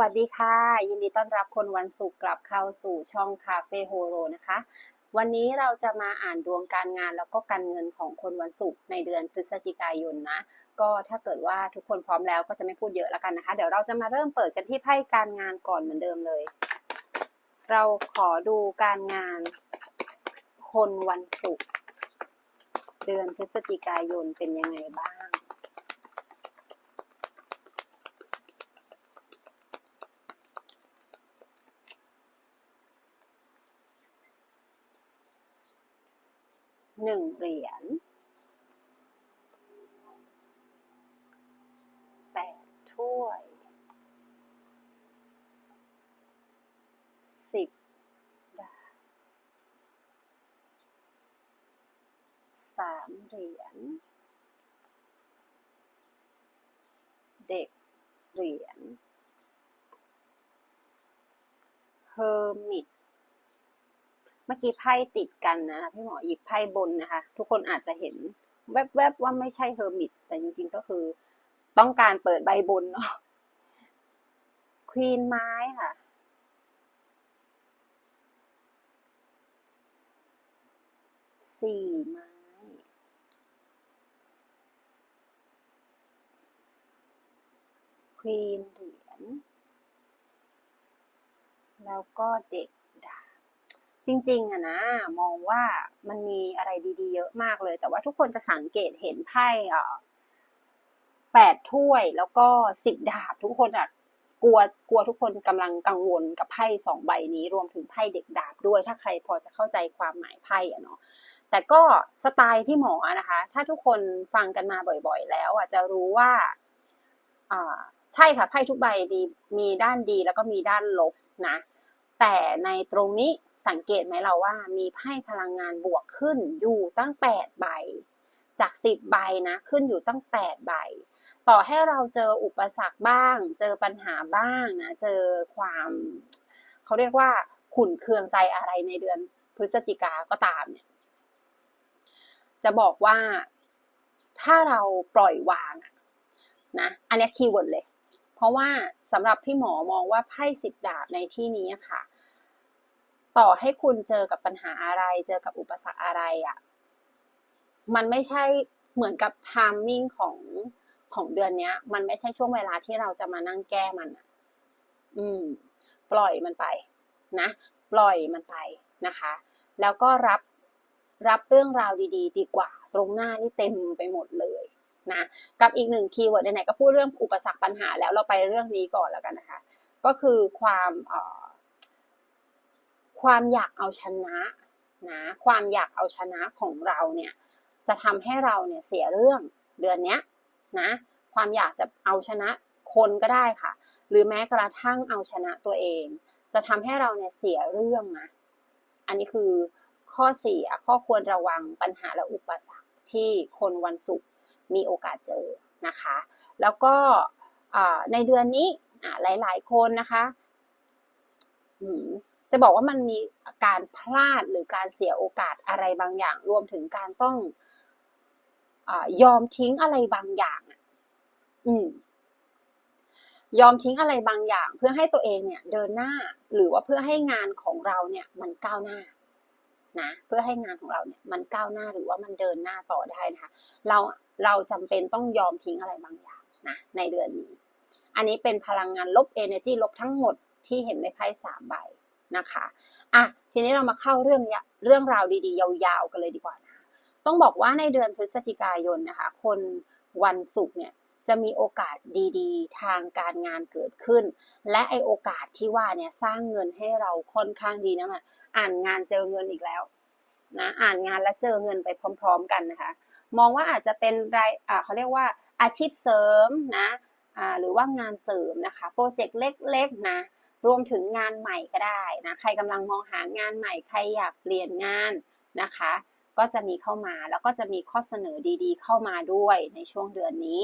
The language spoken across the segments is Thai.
วัสดีค่ะ ยินดีต้อนรับคนวันศุกร์กลับเข้าสู่ช่องคาเฟ่โฮโรนะคะ วันนี้เราจะมาอ่านดวงการงานแล้วก็การเงินของคนวันศุกร์ในเดือนพฤศจิกายนนะก็ถ้าเกิดว่าทุกคนพร้อมแล้วก็จะไม่พูดเยอะแล้วกันนะคะ เดี๋ยวเราจะมาเริ่มเปิดกันที่ไพ่การงานก่อนเหมือนเดิมเลย เราขอดูการงาน คนวันศุกร์เดือนพฤศจิกายนเป็นยังไงบ้าง หนึ่งเหรียญแปดถ้วยสิบดาบสามเหรียญเด็กเหรียญเฮอร์มิต มื่อกี้ไพ่ติดกันนะพี่หมอหยิบไพ่บนนะคะ ทุกคนอาจจะเห็นแวบๆว่าไม่ใช่เฮอร์มิตแต่จริงๆก็คือ ต้องการเปิดใบบนเนาะควีนไม้ค่ะสี่ไม้ควีนเหรียญแล้วก็เด็ก จริงๆอะนะ มองว่ามันมีอะไรดีๆ เยอะมากเลย แต่ว่าทุกคนจะสังเกตเห็นไพ่อะแปดถ้วยแล้วก็สิบดาบทุกคนอะกลัวกลัวทุกคนกำลังกังวลกับไพ่สองใบนี้รวมถึงไพ่เด็กดาบด้วย ถ้าใครพอจะเข้าใจความหมายไพ่อะเนาะแต่ก็สไตล์พี่หมอนะคะ ถ้าทุกคนฟังกันมาบ่อยๆ แล้วอะจะรู้ว่าอ่าใช่ค่ะไพ่ทุกใบดีมีด้านดีแล้วก็มีด้านลบนะ แต่ในตรงนี้ สังเกตไหมเราว่ามีไพ่พลังงานบวกขึ้นอยู่ตั้งแปดใบ จากสิบใบนะขึ้นอยู่ตั้งแปดใบ ต่อให้เราเจออุปสรรคบ้าง เจอปัญหาบ้างนะ เจอความเขาเรียกว่าขุ่นเคืองใจอะไรในเดือนพฤศจิกาก็ตามเนี่ย จะบอกว่าถ้าเราปล่อยวางนะ อันนี้คีย์เวิร์ดเลย เพราะว่าสำหรับพี่หมอมองว่าไพ่สิบดาบในที่นี้ค่ะ ต่อให้คุณเจอกับปัญหาอะไร เจอกับอุปสรรคอะไรอะ่ะ มันไม่ใช่เหมือนกับไทามมิ่งของของเดือนเนี้ย มันไม่ใช่ช่วงเวลาที่เราจะมานั่งแก้มันอะอืม ปล่อยมันไปนะปล่อยมันไปนะคะ แล้วก็รับรับเรื่องราวดี ๆ ดีกว่า ตรงหน้านี่เต็มไปหมดเลยนะกับอีกหนึ่งคีย์เวิร์ดไหนๆก็พูดเรื่องอุปสรรคปัญหาแล้วเราไปเรื่องนี้ก่อนแล้วกันนะคะ ก็คือความเอ่อ ความอยากเอาชนะนะความอยากเอาชนะของเราเนี่ยจะทำให้เราเนี่ยเสียเรื่องเดือนเนี้ยนะความอยากจะเอาชนะคนก็ได้ค่ะ หรือแม้กระทั่งเอาชนะตัวเอง จะทำให้เราเนี่ยเสียเรื่องนะอันนี้คือข้อเสียข้อควรระวังปัญหาและอุปสรรคที่คนวันศุกร์มีโอกาสเจอนะคะ แล้วก็ในเดือนนี้หลายๆ คนนะคะ จะบอกว่ามันมีการพลาดหรือการเสียโอกาสอะไรบางอย่าง รวมถึงการต้องอยอมทิ้งอะไรบางอย่างอืมยอมทิ้งอะไรบางอย่าง เพื่อให้ตัวเองเนี่ย เดินหน้าหรือว่าเพื่อให้งานของเราเนี่ย มันก้าวหน้านะเพื่อให้งานของเราเนี่ย มันก้าวหน้าหรือว่ามันเดินหน้าต่อได้นะคะ เราเราจำเป็นต้องยอมทิ้งอะไรบางอย่างนะในเดือนนี้ อันนี้เป็นพลังงานลบ energy ลบทั้งหมดที่เห็นในไพ่สามใบ นะคะอะทีนี้เรามาเข้าเรื่องเรื่องราวดีๆ ยาวๆ กันเลยดีกว่านะต้องบอกว่าในเดือนพฤศจิกายนนะคะ คนวันศุกร์เนี่ยจะมีโอกาสดีๆ ทางการงานเกิดขึ้น และไอโอกาสที่ว่าเนี่ยสร้างเงินให้เราค่อนข้างดีนะมันอ่านงานเจอเงินอีกแล้วนะอ่านงานและเจอเงินไปพร้อม ๆ กันนะคะ มองว่าอาจจะเป็นรายอ่าเขาเรียกว่าอาชีพเสริมนะอ่าหรือว่างานเสริมนะคะโปรเจกต์เล็กๆนะ รวมถึงงานใหม่ก็ได้นะใครกำลังมองหางานใหม่ใครอยากเปลี่ยนงานนะคะ ก็จะมีเข้ามาแล้วก็จะมีข้อเสนอดีๆ เข้ามาด้วยในช่วงเดือนนี้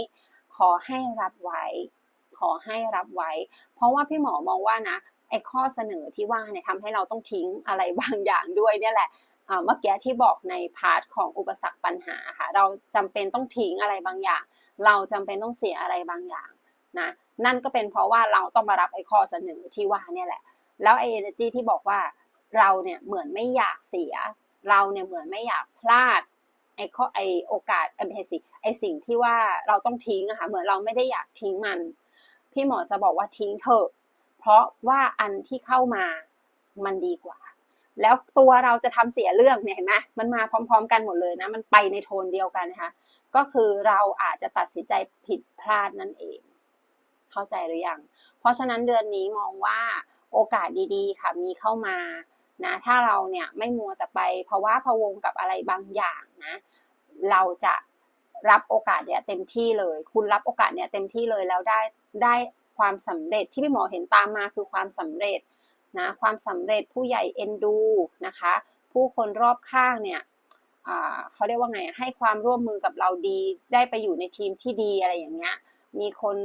ขอให้รับไว้ ขอให้รับไว้ เพราะว่าพี่หมอมองว่านะไอ้ข้อเสนอที่ว่าเนี่ยทำให้เราต้องทิ้งอะไรบางอย่างด้วยเนี่ยแหละเมื่อกี้ที่บอกในพาร์ทของอุปสรรคปัญหาค่ะเราจำเป็นต้องทิ้งอะไรบางอย่าง เราจำเป็นต้องเสียอะไรบางอย่าง นะนั่นก็เป็นเพราะว่าเราต้องมารับไอ้ข้อเสนอที่ว่าเนี่ยแหละ แล้วไอ้ energy ที่บอกว่าเราเนี่ยเหมือนไม่อยากเสีย เราเนี่ยเหมือนไม่อยากพลาดไอ้ข้อไอ้โอกาสไอ้ไสิไอ้สิ่งที่ว่าเราต้องทิ้งอะค่ะเหมือนเราไม่ได้อยากทิ้งมัน พี่หมอจะบอกว่าทิ้งเถอะ เพราะว่าอันที่เข้ามามันดีกว่า แล้วตัวเราจะทำเสียเรื่องเนี่ยเห็นไหมมันมาพร้อม ๆ กันหมดเลยนะมันไปในโทนเดียวกันนะคะก็คือเราอาจจะตัดสินใจผิดพลาดนั่นเอง เข้าใจหรือยัง เพราะฉะนั้นเดือนนี้มองว่าโอกาสดีๆ ค่ะมีเข้ามานะถ้าเราเนี่ยไม่มัวแต่ไปภาวะพะวงกับอะไรบางอย่างนะเราจะรับโอกาสเนี่ยเต็มที่เลย คุณรับโอกาสเนี่ยเต็มที่เลยแล้วได้ได้ความสำเร็จที่พี่หมอเห็นตามมาคือความสำเร็จนะความสำเร็จผู้ใหญ่เอ็นดูนะคะ ผู้คนรอบข้างเนี่ยเขาเรียกว่าไงให้ความร่วมมือกับเราดีได้ไปอยู่ในทีมที่ดีอะไรอย่างเงี้ยมีคน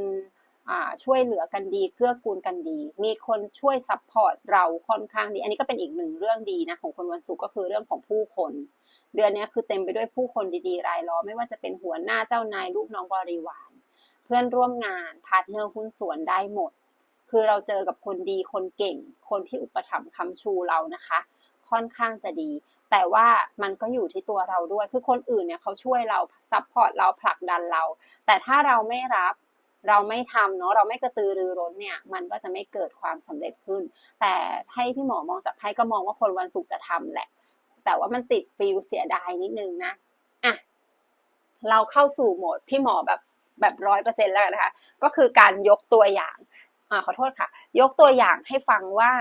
ช่วยเหลือกันดีเกื้อกูลกันดี มีคนช่วยซัพพอร์ตเราค่อนข้างดี อันนี้ก็เป็นอีกหนึ่งเรื่องดีนะของคนวันศุกร์ก็คือเรื่องของผู้คน เดือนนี้คือเต็มไปด้วยผู้คนดีๆ รายล้อมไม่ว่าจะเป็นหัวหน้าเจ้านายลูกน้องบริวาร เพื่อนร่วมงานพาร์ทเนอร์หุ้นส่วนได้หมด คือเราเจอกับคนดีคนเก่ง คนที่อุปถัมภ์คำชูเรานะคะ ค่อนข้างจะดีแต่ว่ามันก็อยู่ที่ตัวเราด้วย คือคนอื่นเนี่ยเขาช่วยเราซัพพอร์ตเราผลักดันเรา แต่ถ้าเราไม่รับ เราไม่ทำเนาะเราไม่กระตือรือร้นเนี่ยมันก็จะไม่เกิดความสำเร็จขึ้น แต่ให้พี่หมอมองจากไพ่ก็มองว่าคนวันศุกร์จะทำแหละ แต่ว่ามันติดฟิลเสียดายนิดนึงนะอะเราเข้าสู่โหมดพี่หมอแบบแบบร้อยเปอร์เซ็นต์แล้วนะคะ ก็คือการยกตัวอย่างอ่าขอโทษค่ะ ยกตัวอย่างให้ฟังว่า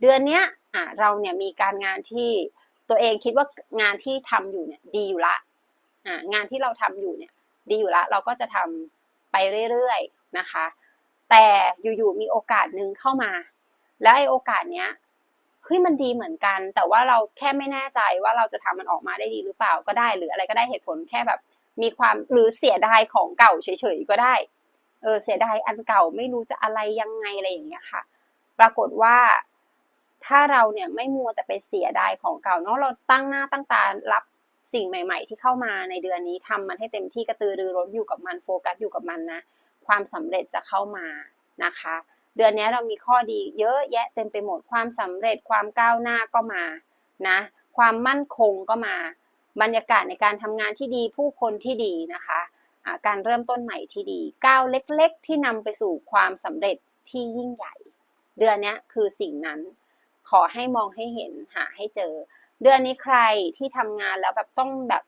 เดือนเนี้ยอ่าเราเนี่ยมีการงานที่ตัวเองคิดว่างานที่ทำอยู่เนี่ยดีอยู่ละอ่างานที่เราทำอยู่เนี่ย ดีอยู่ละ เราก็จะทำ ไปเรื่อยๆนะคะ แต่อยู่ๆมีโอกาสหนึ่งเข้ามา แล้วไอ้โอกาสเนี้ยเฮ้ยมันดีเหมือนกัน แต่ว่าเราแค่ไม่แน่ใจว่าเราจะทำมันออกมาได้ดีหรือเปล่าก็ได้ หรืออะไรก็ได้เหตุผลแค่แบบ มีความหรือเสียดายของเก่าเฉยๆก็ได้เออเสียดายอันเก่าไม่รู้จะอะไรยังไงอะไรอย่างเงี้ยค่ะ ปรากฏว่าถ้าเราเนี่ยไม่มัวแต่ไปเสียดายของเก่าเนาะเราตั้งหน้าตั้งตารับ สิ่งใหม่ ๆ ที่เข้ามาในเดือนนี้ทำมันให้เต็มที่กระตือรือร้นอยู่กับมันโฟกัสอยู่กับมันนะความสำเร็จจะเข้ามานะคะ เดือนนี้เรามีข้อดีเยอะแยะเต็มไปหมดความสำเร็จความก้าวหน้าก็มานะความมั่นคงก็มา บรรยากาศในการทำงานที่ดีผู้คนที่ดีนะคะะการเริ่มต้นใหม่ที่ดีก้าวเล็ก ๆ ที่นำไปสู่ความสำเร็จที่ยิ่งใหญ่ เดือนนี้คือสิ่งนั้นขอให้มองให้เห็นหาให้เจอ เดือนนี้ใครที่ทำงานแล้วแบบต้องแบบ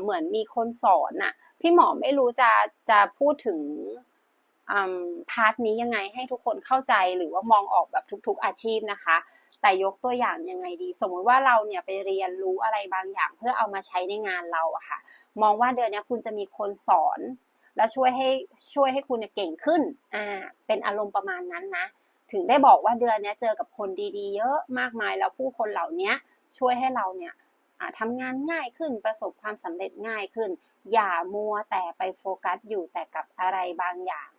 เหมือนมีคนสอนน่ะพี่หมอไม่รู้จะจะพูดถึงพาร์ทนี้ยังไงให้ทุกคนเข้าใจหรือว่ามองออกแบบทุก ๆอาชีพนะคะ แต่ยกตัวอย่างยังไงดี สมมติว่าเราเนี่ยไปเรียนรู้อะไรบางอย่างเพื่อเอามาใช้ในงานเราอะค่ะ มองว่าเดือนนี้คุณจะมีคนสอน แล้วช่วยให้ช่วยให้คุณเก่งขึ้นอ่าเป็นอารมณ์ประมาณนั้นนะ ถึงได้บอกว่าเดือนนี้เจอกับคนดีๆ เยอะมากมายแล้วผู้คนเหล่านี้ ช่วยให้เราเนี่ยทำงานง่ายขึ้นประสบความสำเร็จง่ายขึ้น อย่ามัวแต่ไปโฟกัสอยู่แต่กับอะไรบางอย่าง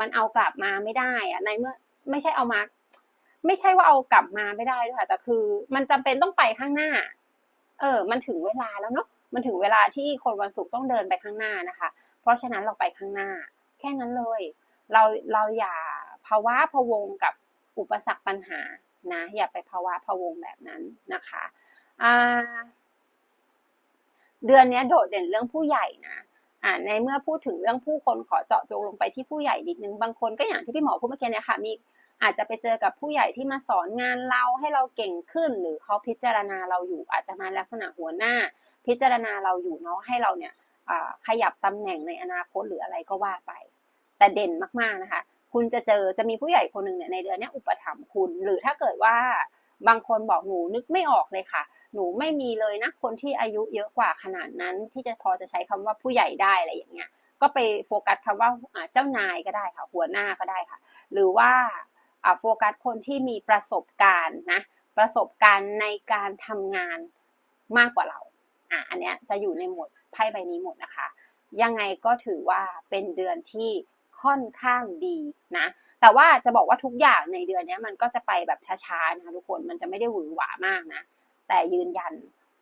มันเอากลับมาไม่ได้อะในเมื่อไม่ใช่เอามา ไม่ใช่ว่าเอากลับมาไม่ได้ด้วยค่ะแต่คือ มันจำเป็นต้องไปข้างหน้า เออ มันถึงเวลาแล้วเนาะมันถึงเวลาที่คนวันศุกร์ต้องเดินไปข้างหน้านะคะ เพราะฉะนั้นเราไปข้างหน้า แค่นั้นเลย เราเราอย่าภาวะพะวงกับอุปสรรคปัญหา นะอย่าไปภาวะพะวงแบบนั้นนะคะเดือนนี้โดดเด่นเรื่องผู้ใหญ่นะอ่าในเมื่อพูดถึงเรื่องผู้คนขอเจาะจงลงไปที่ผู้ใหญ่นิดนึงบางคนก็อย่างที่พี่หมอพูดเมื่อกี้เนี่ยค่ะมีอาจจะไปเจอกับผู้ใหญ่ที่มาสอนงานเราให้เราเก่งขึ้น หรือเขาพิจารณาเราอยู่ อาจจะมาลักษณะหัวหน้า พิจารณาเราอยู่เนาะให้เราเนี่ยขยับตำแหน่งในอนาคตหรืออะไรก็ว่าไป แต่เด่นมากๆนะคะ คุณจะเจอจะมีผู้ใหญ่คนหนึ่งเนี่ยในเดือนนี้อุปถัมภ์คุณ หรือถ้าเกิดว่าบางคนบอกหนูนึกไม่ออกเลยค่ะ หนูไม่มีเลยนะคนที่อายุเยอะกว่าขนาดนั้น ที่จะพอจะใช้คำว่าผู้ใหญ่ได้อะไรอย่างเงี้ย ก็ไปโฟกัสคำว่าเจ้านายก็ได้ค่ะ หัวหน้าก็ได้ค่ะ หรือว่าโฟกัสคนที่มีประสบการณ์นะประสบการณ์ในการทำงานมากกว่าเราอะอันเนี้ยจะอยู่ในหมวดไพ่ใบนี้หมดนะคะ ยังไงก็ถือว่าเป็นเดือนที่ ค่อนข้างดีนะ แต่ว่าจะบอกว่าทุกอย่างในเดือนนี้มันก็จะไปแบบช้าๆนะคะทุกคน มันจะไม่ได้หวือหวามากนะ แต่ยืนยัน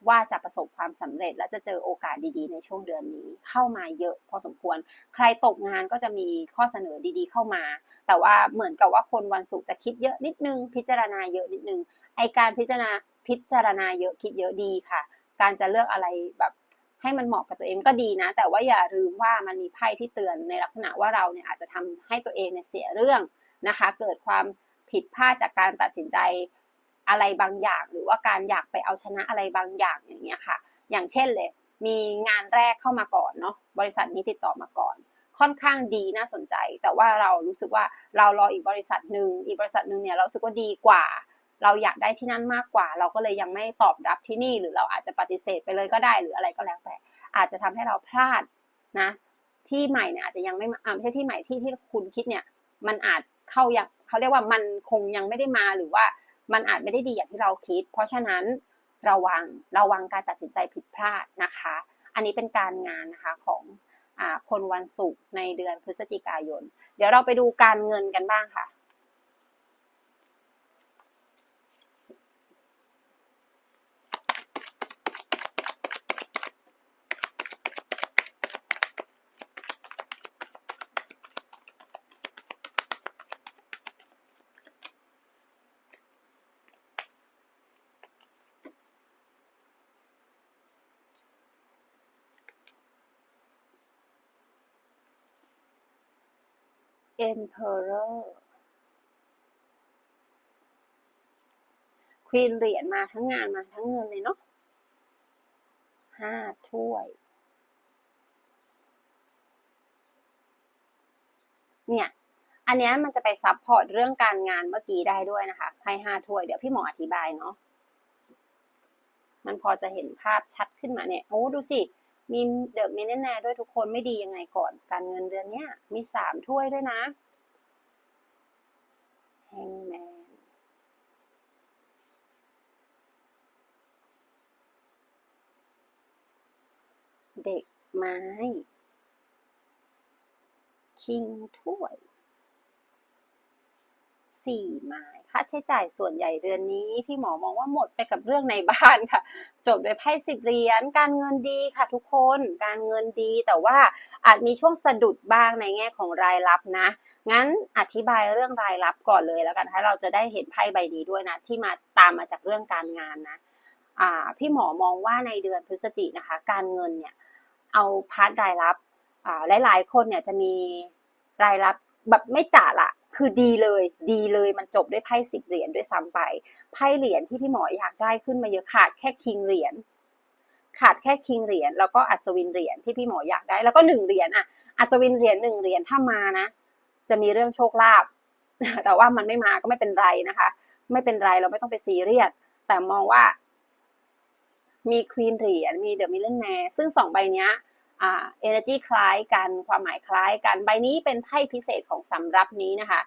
ว่าจะประสบความสำเร็จและจะเจอโอกาสดีๆ ในช่วงเดือนนี้ เข้ามาเยอะพอสมควร ใครตกงานก็จะมีข้อเสนอดีๆ เข้ามา แต่ว่าเหมือนกับว่าคนวันศุกร์จะคิดเยอะนิดนึง พิจารณาเยอะนิดนึง ไอการพิจารณาพิจารณาเยอะคิดเยอะดีค่ะ การจะเลือกอะไรแบบ ให้มันเหมาะกับตัวเองก็ดีนะ แต่ว่าอย่าลืมว่ามันมีไพ่ที่เตือนในลักษณะว่าเราเนี่ยอาจจะทำให้ตัวเองเนี่ยเสียเรื่องนะคะ เกิดความผิดพลาดจากการตัดสินใจอะไรบางอย่าง หรือว่าการอยากไปเอาชนะอะไรบางอย่างอย่างเงี้ยค่ะ อย่างเช่นเลย มีงานแรกเข้ามาก่อนเนาะบริษัทนี้ติดต่อมาก่อน ค่อนข้างดีน่าสนใจ แต่ว่าเรารู้สึกว่าเรารออีกบริษัทหนึ่งอีกบริษัทหนึ่งเนี่ยเราสึกว่าดีกว่า เราอยากได้ที่นั่นมากกว่า เราก็เลยยังไม่ตอบรับที่นี่ หรือเราอาจจะปฏิเสธไปเลยก็ได้หรืออะไรก็แล้วแต่ อาจจะทำให้เราพลาดนะ ที่ใหม่เนี่ยอาจจะยังไม่ไม่ใช่ที่ใหม่ที่ที่คุณคิดเนี่ย มันอาจเข้ายังเขาเรียกว่ามันคงยังไม่ได้มาหรือว่ามันอาจไม่ได้ดีอย่างที่เราคิด เพราะฉะนั้นระวังระวังการตัดสินใจผิดพลาดนะคะ อันนี้เป็นการงานนะคะของอคนวันศุกร์ในเดือนพฤศจิกายน เดี๋ยวเราไปดูการเงินกันบ้างค่ะ Emperor ควีนเหรียญมาทั้งงานมาทั้งเงินเลยเนาะห้าถ้วย เนี่ย อันนี้มันจะไปซับพอร์ตเรื่องการงานเมื่อกี้ได้ด้วยนะคะให้ห้าถ้วย เดี๋ยวพี่หมออธิบายเนาะ มันพอจะเห็นภาพชัดขึ้นมาเนี่ย โอ้ ดูสิ มีเดอะมินแน่ด้วยทุกคนไม่ดียังไงก่อน การเงินเดือนเนี้ย มีสามถ้วยด้วยนะแฮงแมนเด็กไม้ คิงถ้วยสี่ไม้าใช้จ่ายส่วนใหญ่เดือนนี้พี่หมอมองว่าหมดไปกับเรื่องในบ้านค่ะ จบด้วยไพ่สิบเหรียญการเงินดีค่ะทุกคนการเงินดีแต่ว่าอาจมีช่วงสะดุดบ้างในแง่ของรายรับนะ งั้นอธิบายเรื่องรายรับก่อนเลยแล้วกันถ้าเราจะได้เห็นไพ่ใบนี้ด้วยนะ ที่มาตามมาจากเรื่องการงานนะพี่หมอมองว่าในเดือนพฤศจิกนะคะ การเงินเนี่ยเอาพาร์ทรายรับอ่าหลายๆ คนเนี่ยจะมีรายรับแบบไม่จ่าละ คือดีเลย ดีเลยมันจบด้วยไพ่สิบเหรียญด้วยซ้ำไป ไพ่เหรียญที่พี่หมออยากได้ขึ้นมาเยอะขาดแค่คิงเหรียญขาดแค่คิงเหรียญแล้วก็อัศวินเหรียญที่พี่หมออยากได้ แล้วก็หนึ่งเหรียญอะอัศวินเหรียญหนึ่งเหรียญถ้ามานะ จะมีเรื่องโชคลาภแต่ว่ามันไม่มาก็ไม่เป็นไรนะคะ ไม่เป็นไรเราไม่ต้องไปซีเรียสแต่มองว่ามีควีนเหรียญมีเดอะมิลเลนแนร์ซึ่งสองใบนี้ อ่า energy คล้ายกันความหมายคล้ายกัน ใบนี้เป็นไพ่พิเศษของสำรับนี้นะคะ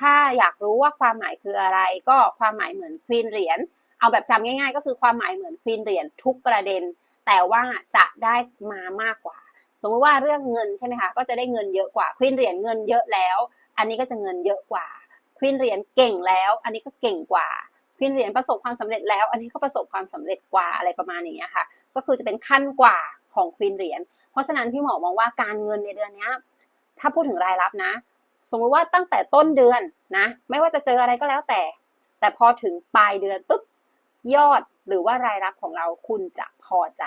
ถ้าอยากรู้ว่าความหมายคืออะไร ก็ความหมายเหมือนควีนเหรียญเอาแบบจำง่าย ๆ ก็คือความหมายเหมือนควีนเหรียญทุกประเด็น แต่ว่าจะได้มามากกว่า สมมติว่าเรื่องเงินใช่ไหมคะก็จะได้เงินเยอะกว่าควีนเหรียญเงินเยอะแล้ว อันนี้ก็จะเงินเยอะกว่าควีนเหรียญเก่งแล้ว อันนี้ก็เก่งกว่าควีนเหรียญประสบความสำเร็จแล้ว อันนี้ก็ประสบความสำเร็จกว่าอะไรประมาณอย่างเงี้ยค่ะ ก็คือจะเป็นขั้นกว่า ของควีนเหรียญ เพราะฉะนั้นพี่หมอมองว่าการเงินในเดือนนี้ถ้าพูดถึงรายรับนะ สมมติว่าตั้งแต่ต้นเดือนนะ ไม่ว่าจะเจออะไรก็แล้วแต่ แต่พอถึงปลายเดือนปุ๊บยอดหรือว่ารายรับของเราคุณจะพอใจ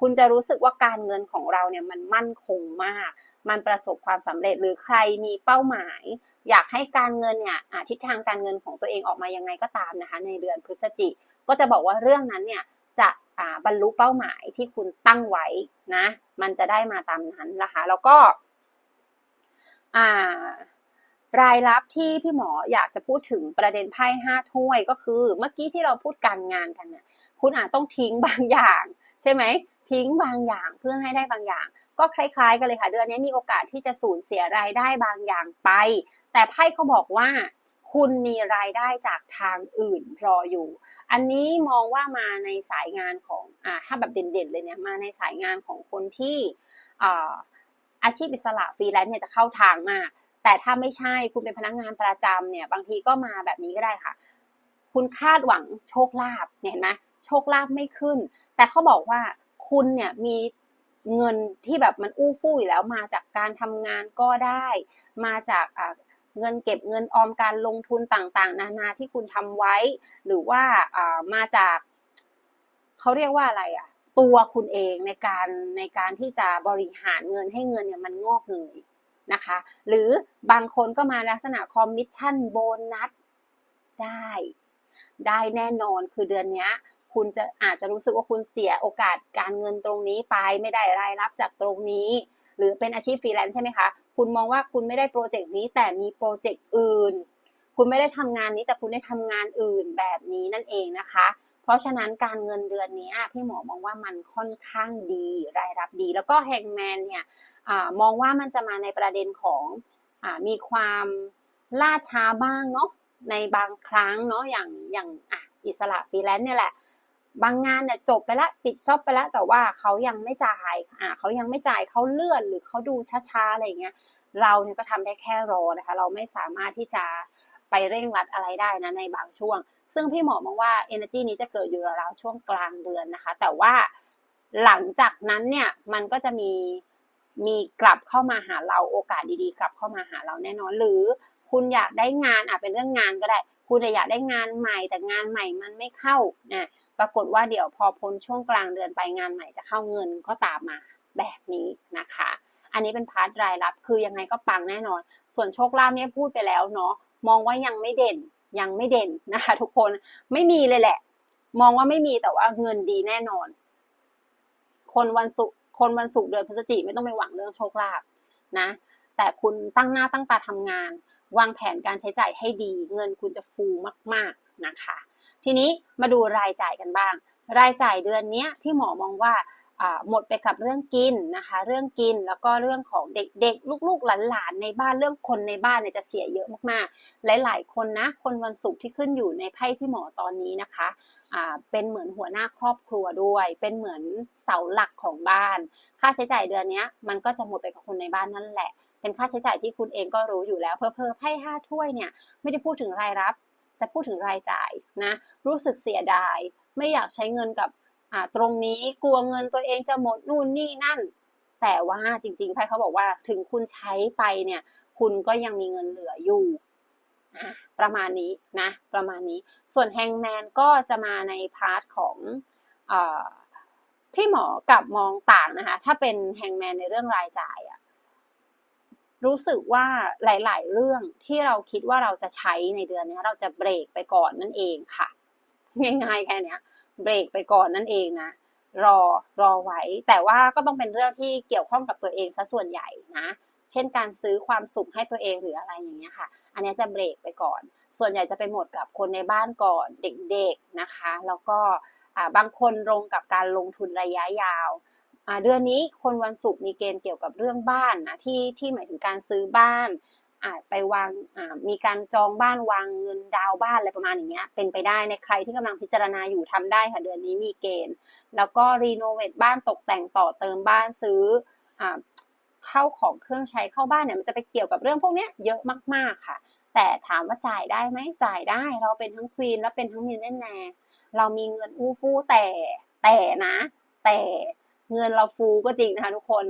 คุณจะรู้สึกว่าการเงินของเราเนี่ยมันมั่นคงมาก มันประสบความสำเร็จหรือใครมีเป้าหมาย อยากให้การเงินเนี่ยทิศทางการเงินของตัวเองออกมายังไงก็ตามนะคะ ในเดือนพฤศจิกก็จะบอกว่าเรื่องนั้นเนี่ยจะ บรรลุเป้าหมายที่คุณตั้งไว้นะ มันจะได้มาตามนั้นนะคะ แล้วก็รายรับที่พี่หมออยากจะพูดถึงประเด็นไพ่ห้าถ้วยก็คือ เมื่อกี้ที่เราพูดการงานกันเนี่ยคุณอาจต้องทิ้งบางอย่าง ใช่ไหมทิ้งบางอย่างเพื่อให้ได้บางอย่าง ก็คล้าย ๆ กันเลยค่ะเดือนนี้มีโอกาสที่จะสูญเสียรายได้บางอย่างไป แต่ไพ่เขาบอกว่า คุณมีรายได้จากทางอื่นรออยู่ อันนี้มองว่ามาในสายงานของอ่าถ้าแบบเด่นๆเลยเนี่ยมาในสายงานของคนที่อ่าอาชีพอิสระฟรีแลนซ์เนี่ยจะเข้าทางมาก แต่ถ้าไม่ใช่คุณเป็นพนักงานประจำเนี่ยบางทีก็มาแบบนี้ก็ได้ค่ะ คุณคาดหวังโชคลาภเห็นไหมโชคลาภไม่ขึ้น แต่เขาบอกว่าคุณเนี่ยมีเงินที่แบบมันอู้ฟู่อยู่แล้วมาจากการทำงานก็ได้ มาจาก เงินเก็บเงินออมการลงทุนต่างๆ นานาที่คุณทำไว้ หรือว่ามาจากเขาเรียกว่าอะไรอะ ตัวคุณเองในการในการที่จะบริหารเงินให้เงินเนี่ยมันงอกเงยนะคะ หรือบางคนก็มาลักษณะคอมมิชชั่นโบนัสได้ ได้แน่นอนคือเดือนนี้คุณจะอาจจะรู้สึกว่าคุณเสียโอกาสการเงินตรงนี้ไปไม่ได้รายรับจากตรงนี้ หรือเป็นอาชีพฟรีแลนซ์ใช่ไหมคะคุณมองว่าคุณไม่ได้โปรเจกต์นี้แต่มีโปรเจกต์อื่น คุณไม่ได้ทำงานนี้แต่คุณได้ทำงานอื่นแบบนี้นั่นเองนะคะ เพราะฉะนั้นการเงินเดือนนี้พี่หมอมองว่ามันค่อนข้างดีรายรับดี แล้วก็แฮงแมนเนี่ยอมองว่ามันจะมาในประเด็นของอมีความล่าช้าบ้างเนาะในบางครั้งเนาะอย่างอย่างอะอิสระฟรีแลนซ์เนี่ยแหละ บางงานเนี่ยจบไปแล้วปิดจอบไปแล้ว แต่ว่าเขายังไม่จ่ายอ่าเขายังไม่จ่ายเขาเลื่อนหรือเขาดูช้าๆอะไรเงี้ยเราเนี่ยก็ทำได้แค่รอนะคะ เราไม่สามารถที่จะไปเร่งรัดอะไรได้นะในบางช่วง ซึ่งพี่หมอมองว่า energy นี้จะเกิดอยู่ราวๆช่วงกลางเดือนนะคะ แต่ว่าหลังจากนั้นเนี่ยมันก็จะมีมีกลับเข้ามาหาเราโอกาสดีๆ กลับเข้ามาหาเราแน่นอน หรือคุณอยากได้งานอะเป็นเรื่องงานก็ได้ คุณอยากได้งานใหม่แต่งานใหม่มันไม่เข้านะ ปรากฏว่าเดี๋ยวพอพ้นช่วงกลางเดือนไปงานใหม่จะเข้าเงินก็ตามมาแบบนี้นะคะ อันนี้เป็นพาร์ทรายรับคือยังไงก็ปังแน่นอน ส่วนโชคลาภเนี่ยพูดไปแล้วเนาะมองว่ายังไม่เด่นยังไม่เด่นนะคะ ทุกคนไม่มีเลยแหละ มองว่าไม่มีแต่ว่าเงินดีแน่นอน คนวันศุกร์คนวันศุกร์เดือนพฤศจิกไม่ต้องไปหวังเรื่องโชคลาภนะ แต่คุณตั้งหน้าตั้งตาทำงาน วางแผนการใช้จ่ายให้ดี เงินคุณจะฟูมาก ๆนะคะ ทีนี้มาดูรายจ่ายกันบ้าง รายจ่ายเดือนนี้พี่หมอมองว่าหมดไปกับเรื่องกินนะคะ เรื่องกินแล้วก็เรื่องของเด็กๆ ลูกๆหลานๆในบ้านเรื่องคนในบ้านเนี่ยจะเสียเยอะมากๆ หลายๆคนนะ คนวันศุกร์ที่ขึ้นอยู่ในไพ่พี่หมอตอนนี้นะคะเป็นเหมือนหัวหน้าครอบครัวด้วย เป็นเหมือนเสาหลักของบ้าน ค่าใช้จ่ายเดือนนี้มันก็จะหมดไปกับคนในบ้านนั่นแหละเป็นค่าใช้จ่ายที่คุณเองก็รู้อยู่แล้ว เพอเพอไพ่ห้าถ้วยเนี่ยไม่ได้พูดถึงรายรับ แต่พูดถึงรายจ่ายนะรู้สึกเสียดาย ไม่อยากใช้เงินกับตรงนี้กลัวเงินตัวเองจะหมดนู่นนี่นั่น แต่ว่าจริงๆไพ่เขาบอกว่าถึงคุณใช้ไปเนี่ย คุณก็ยังมีเงินเหลืออยู่ประมาณนี้นะประมาณนี้ส่วนแฮงแมนก็จะมาในพาร์ทของอพี่หมอกับมองต่างนะคะ ถ้าเป็นแฮงแมนในเรื่องรายจ่ายอะ รู้สึกว่าหลาย ๆ เรื่องที่เราคิดว่าเราจะใช้ในเดือนนี้เราจะเบรกไปก่อนนั่นเองค่ะ ง่ายๆแค่นี้เบรกไปก่อนนั่นเองนะรอรอไว้ แต่ว่าก็ต้องเป็นเรื่องที่เกี่ยวข้องกับตัวเองซะส่วนใหญ่นะ เช่นการซื้อความสุขให้ตัวเองหรืออะไรอย่างเงี้ยค่ะ อันนี้จะเบรกไปก่อน ส่วนใหญ่จะไปหมดกับคนในบ้านก่อนเด็กๆนะคะ แล้วก็บางคนลงกับการลงทุนระยะยาว เดือนนี้คนวันศุกร์มีเกณฑ์เกี่ยวกับเรื่องบ้านนะที่ที่หมายถึงการซื้อบ้านอาจไปวางมีการจองบ้านวางเงินดาวบ้านอะไรประมาณอย่างเงี้ยเป็นไปได้ในใครที่กำลังพิจารณาอยู่ทำได้ค่ะเดือนนี้มีเกณฑ์ แล้วก็รีโนเวทบ้านตกแต่งต่อเติมบ้านซื้อเข้าของเครื่องใช้เข้าบ้านเนี่ยมันจะไปเกี่ยวกับเรื่องพวกนี้เยอะมากๆค่ะ แต่ถามว่าจ่ายได้ไหมจ่ายได้เราเป็นทั้งควีนและเป็นทั้งมินแน่เรามีเงินอู้ฟู่แต่แต่นะ แต่ เงินเราฟูก็จริงนะคะทุกคน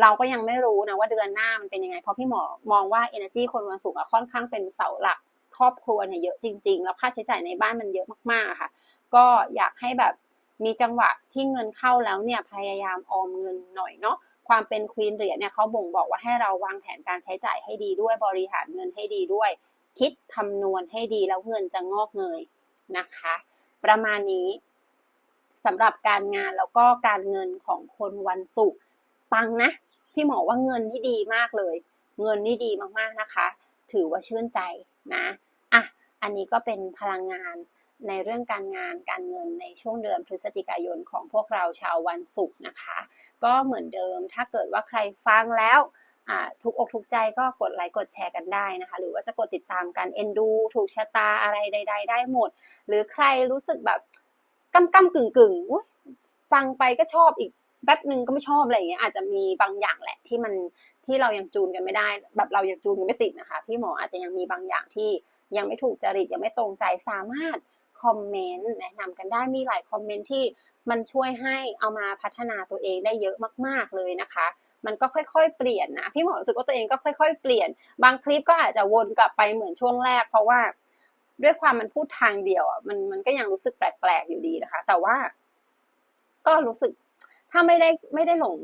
เราก็ยังไม่รู้นะว่าเดือนหน้ามันเป็นยังไง เพราะพี่หมอมองว่า energy คนวันศุกร์ค่อนข้างเป็นเสาหลักครอบครัวเนี่ยเยอะจริง ๆ แล้วค่าใช้จ่ายในบ้านมันเยอะมากๆค่ะ ก็อยากให้แบบมีจังหวะที่เงินเข้าแล้วเนี่ยพยายามออมเงินหน่อยเนาะความเป็นควีนเหรียญเนี่ยเขาบ่งบอกว่าให้เราวางแผนการใช้จ่ายให้ดีด้วยบริหารเงินให้ดีด้วย คิดคำนวณให้ดีแล้วเงินจะงอกเงยนะคะ ประมาณนี้ สำหรับการงานแล้วก็การเงินของคนวันศุกร์ปังนะ พี่หมอว่าเงินที่ดีมากเลย เงินนี่ดีมากๆนะคะ ถือว่าชื่นใจนะอะอันนี้ก็เป็นพลังงานในเรื่องการงานการเงินในช่วงเดือนพฤศจิกายนของพวกเราชาววันศุกร์นะคะ ก็เหมือนเดิมถ้าเกิดว่าใครฟังแล้วทุกอกทุกใจก็กดไลค์กดแชร์กันได้นะคะ หรือว่าจะกดติดตามกันเอ็นดู ถูกชะตาอะไรใด ๆ ได้หมด หรือใครรู้สึกแบบ กำกำกึ่งกึ่งฟังไปก็ชอบอีกแป๊บหนึ่งก็ไม่ชอบอะไรอย่างเงี้ยอาจจะมีบางอย่างแหละที่มันที่เรายังจูนกันไม่ได้ แบบเรายังจูนกันไม่ติดนะคะ พี่หมออาจจะยังมีบางอย่างที่ยังไม่ถูกจริตยังไม่ตรงใจสามารถคอมเมนต์แนะนำกันได้มีหลายคอมเมนต์ที่มันช่วยให้เอามาพัฒนาตัวเองได้เยอะมาก ๆเลยนะคะ มันก็ค่อยๆ เปลี่ยนนะพี่หมอรู้สึกว่าตัวเองก็ค่อย ๆ เปลี่ยน บางคลิปก็อาจจะวนกลับไปเหมือนช่วงแรก เพราะว่า ด้วยความมันพูดทางเดียวอะมันมันก็ยังรู้สึกแปลกๆอยู่ดีนะคะ แต่ว่า ก็รู้สึกถ้าไม่ได้ไม่ได้หลง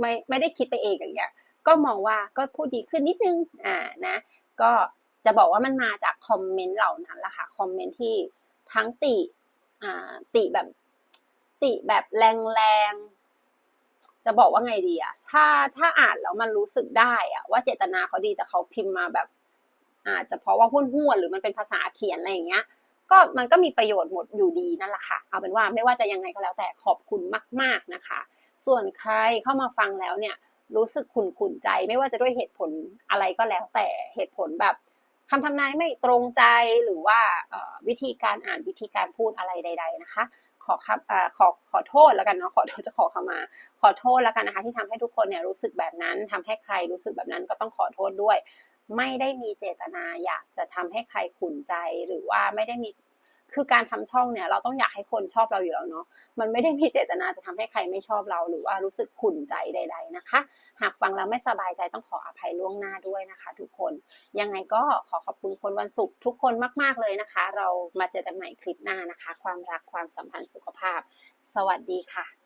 ไม่ไม่ได้คิดไปเองอย่างเงี้ย ก็มองว่าก็พูดดีขึ้นนิดนึง อ่านะ ก็จะบอกว่ามันมาจากคอมเมนต์เหล่านั้นแหละค่ะคอมเมนต์ที่ทั้งติอ่าติแบบ ติแบบแรงๆจะบอกว่าไงดีอะถ้าถ้าอ่านแล้วมันรู้สึกได้อะว่าเจตนาเขาดีแต่เขาพิมพ์มาแบบ อาจจะเพราะว่าห้วนๆหรือมันเป็นภาษาเขียนอะไรอย่างเงี้ย ก็มันก็มีประโยชน์หมดอยู่ดีนั่นแหละค่ะ เอาเป็นว่าไม่ว่าจะยังไงก็แล้วแต่ขอบคุณมาก ๆนะคะ ส่วนใครเข้ามาฟังแล้วเนี่ยรู้สึกขุนขุนใจ ไม่ว่าจะด้วยเหตุผลอะไรก็แล้วแต่เหตุผลแบบคำทำนายไม่ตรงใจหรือว่าวิธีการอ่านวิธีการพูดอะไรใด ๆนะคะ ขอครับขอขอโทษแล้วกันเนาะขอโทษจะขอเข้ามา ขอโทษแล้วกันนะคะ ที่ทำให้ทุกคนเนี่ยรู้สึกแบบนั้นทำให้ใครรู้สึกแบบนั้นก็ต้องขอโทษด้วย ไม่ได้มีเจตนาอยากจะทำให้ใครขุนใจหรือว่าไม่ได้มีคือการทำช่องเนี่ยเราต้องอยากให้คนชอบเราอยู่แล้วเนาะมันไม่ได้มีเจตนาจะทำให้ใครไม่ชอบเรา หรือว่ารู้สึกขุนใจใด ๆนะคะ หากฟังแล้วไม่สบายใจต้องขออภัยล่วงหน้าด้วยนะคะ ทุกคนยังไงก็ขอขอบคุณคนวันศุกร์ทุกคนมากๆเลยนะคะ เรามาเจอกันใหม่คลิปหน้านะคะ ความรักความสัมพันธ์สุขภาพ สวัสดีค่ะ